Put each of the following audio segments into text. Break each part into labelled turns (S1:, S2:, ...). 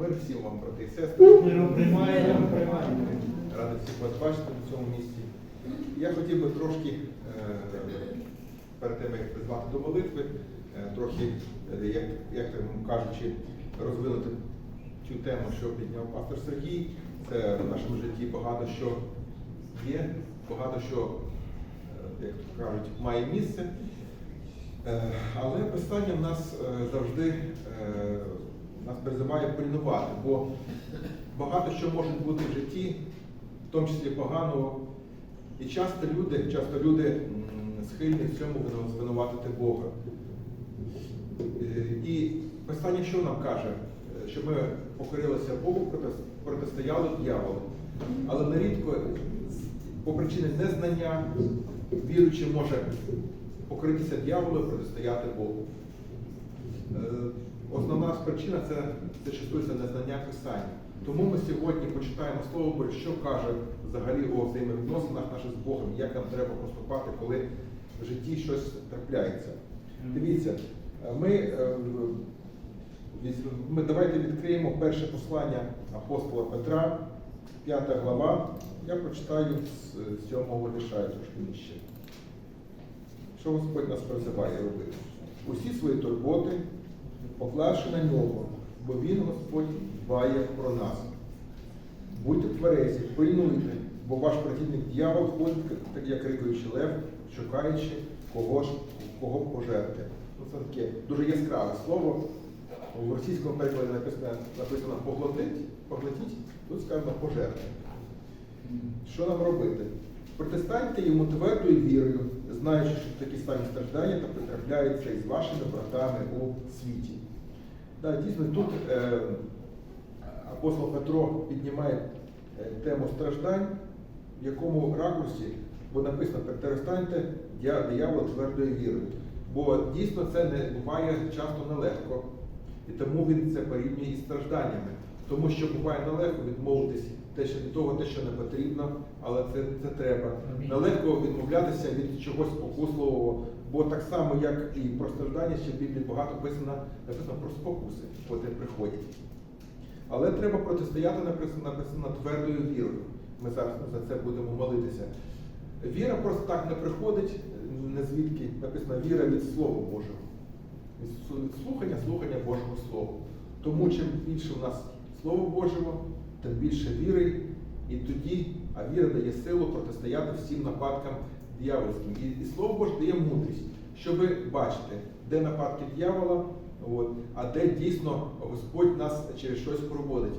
S1: Мир всім вам, брати і сестри.
S2: Миром приймаємо, приймаємо.
S1: Радий всіх вас бачити на цьому місці. Я хотів би трошки, е, перед тим, як призвати до молитви, е, трохи, е, як, як кажучи, розвинути цю тему, що підняв пастор Сергій. Це в нашому житті багато що є, багато що, як кажуть, має місце. Але писання в нас завжди нас призиває пильнувати, бо багато що може бути в житті, в тому числі поганого. І часто люди, часто люди схильні в цьому звинуватити Бога. Е, І писання що нам каже? Е, Що ми покорилися Богу, протистояли дьяволу. Але нерідко по причині незнання віруючий може покоритися дьяволу і протистояти Богу. Основна причина це, це незнання Писання. Тому ми сьогодні почитаємо Слово Боже, що каже взагалі о взаємовідносинах наших з Богом, як нам треба поступати, коли в житті щось трапляється. Дивіться, ми, е, ми давайте відкриємо перше послання апостола Петра, 5 глава. Я прочитаю з 7 вірша і трошки нижче. Що Господь нас призиває робити? Усі свої турботи поклавши на нього, бо Він, Господь, дбає про нас. Будьте тверезі, пильнуйте, бо ваш противник дьявол ходить, як рикаючий лев, шукаючи кого ж, кого пожерти. Ну, Це таке дуже яскраве слово. В російському перекладі написано, написано поглотить, поглотіть, тут сказано пожерти. Що нам робити? Протистаньте йому твердою вірою, знаючи, що такі самі страждання та потрапляються із вашими братами у світі. Так, дійсно, тут е, апостол Петро піднімає е, тему страждань, в якому ракурсі, бо написано, перестаньте диявола твердою вірою. Бо дійсно це не буває часто нелегко. І тому він це порівнює із стражданнями. Тому що буває нелегко відмовитись те, що від того, те, що не потрібно, але це, це треба. Нелегко відмовлятися від чогось спокусливого, бо так само, як і про страждання, ще в Біблії багато написано, написано про спокуси, котрі приходять. Але треба протистояти написано, написано твердою вірою. Ми зараз за це будемо молитися. Віра просто так не приходить, не звідки написано віра від Слова Божого. Від слухання, слухання Божого Слова. Тому чим більше у нас Слова Божого, тим більше віри, і тоді, а віра дає силу протистояти всім нападкам дьявольським. І, і Слово Боже дає мудрість, щоб бачити, де нападки дьявола, от, а де дійсно Господь нас через щось проводить.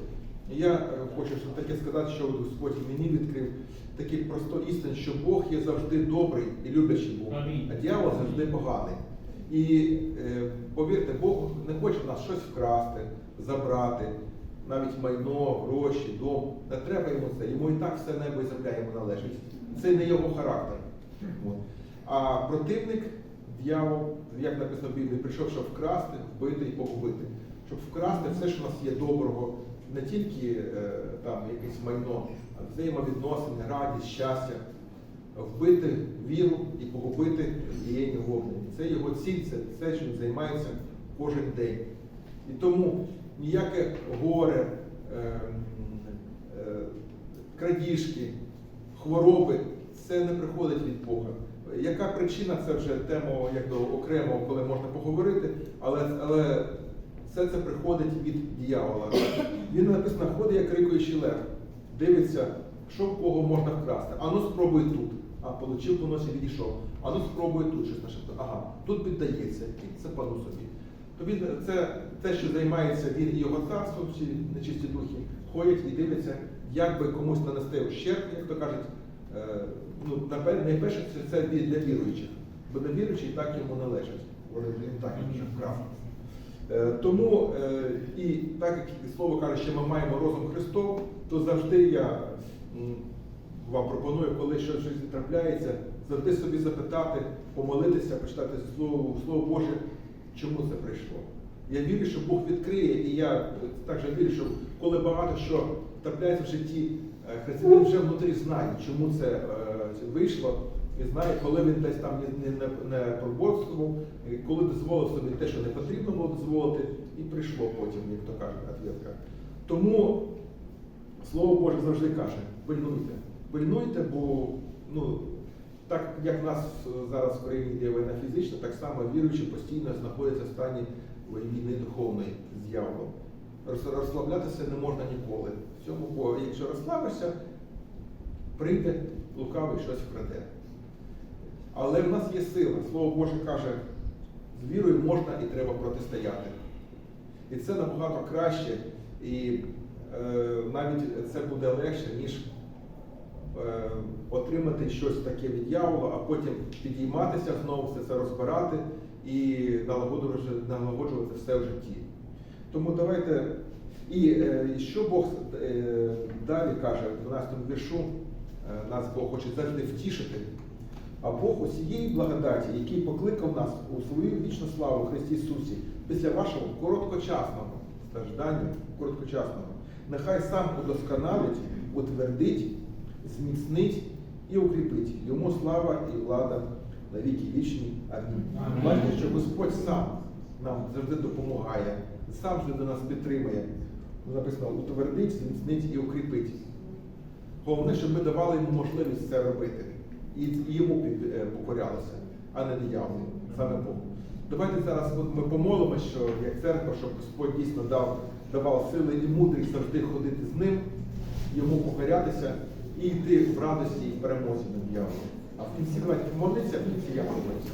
S1: І я е, хочу таке сказати, що Господь мені відкрив такі просто істин, що Бог є завжди добрий і люблячий Бог, а дьявол завжди поганий. І е, повірте, Бог не хоче в нас щось вкрасти, забрати, навіть майно, гроші, дом. Не треба йому це. Йому і так все небо і земля йому належить. Це не його характер. А противник, дьявол, як написано в Біблії, прийшов, щоб вкрасти, вбити і погубити. Щоб вкрасти все, що в нас є доброго, не тільки е, там якесь майно, а взаємовідносини, радість, щастя, вбити віру і погубити діяння вогнені. Це його ціль, це все, чим займається кожен день. І тому ніяке горе, е, е, крадіжки, хвороби це не приходить від Бога. Яка причина, це вже тема якби окремо, коли можна поговорити, але, але все це приходить від дьявола. Він написано, ходить як крикуючий лев, дивиться, що в кого можна вкрасти. Ану спробуй тут. А получив по носі відійшов. Ану спробуй тут щось нашептав. Ага, тут піддається, і це пану собі. То він це те, що займається він і його царство, всі нечисті духи, ходять і дивляться, як би комусь нанести ущерб, як то кажуть. Е, ну, найперше це, це для віруючих. Бо для віруючих так йому належить. Він так їх вкрав. Е, Тому е, і так як слово каже, що ми маємо розум Христов, то завжди я вам пропоную, коли щось щось трапляється, завжди собі запитати, помолитися, почитати слово, слово Боже, чому це прийшло. Я вірю, що Бог відкриє, і я також вірю, що коли багато що трапляється в житті, е, християнин вже внутрі знає, чому це е, вийшло, і знає, коли він десь там не, не, не прободствував, і коли дозволив собі те, що не потрібно було дозволити, і прийшло потім, як то кажуть, відповідка. Тому Слово Боже завжди каже, пильнуйте. Пильнуйте, бо ну, так як нас е, зараз в країні йде війна фізична, так само віруючі постійно знаходяться в стані війни духовної з дьяволом. Розслаблятися не можна ніколи. В цьому, бо якщо розслабишся, прийде лукавий щось вкраде. Але в нас є сила. Слово Боже каже, з вірою можна і треба протистояти. І це набагато краще, і е, навіть це буде легше, ніж е, отримати щось таке від дьявола, а потім підійматися знову все це розбирати і налагоджувати, все в житті. Тому давайте. І е, що Бог е, далі каже в 12 віршу, е, нас Бог хоче завжди втішити. А Бог усієї благодаті, який покликав нас у свою вічну славу Христі Ісусі, після вашого короткочасного страждання, короткочасного, нехай сам удосконалить, утвердить, зміцнить і укріпить. Йому слава і влада на віки вічні. Амінь. Бачите, що Господь сам нам завжди допомагає, сам завжди нас підтримує. Написано, утвердить, зміцнить і укріпить. Головне, щоб ми давали йому можливість це робити. І йому е, покорялися, а не дияволу, саме Богу. Давайте зараз ми помолимося, що як церква, щоб Господь дійсно дав, давав сили і мудрість завжди ходити з ним, йому покорятися і йти в радості і в перемозі над дияволом. А в кінці давайте помолитися, в кінці я помолюся.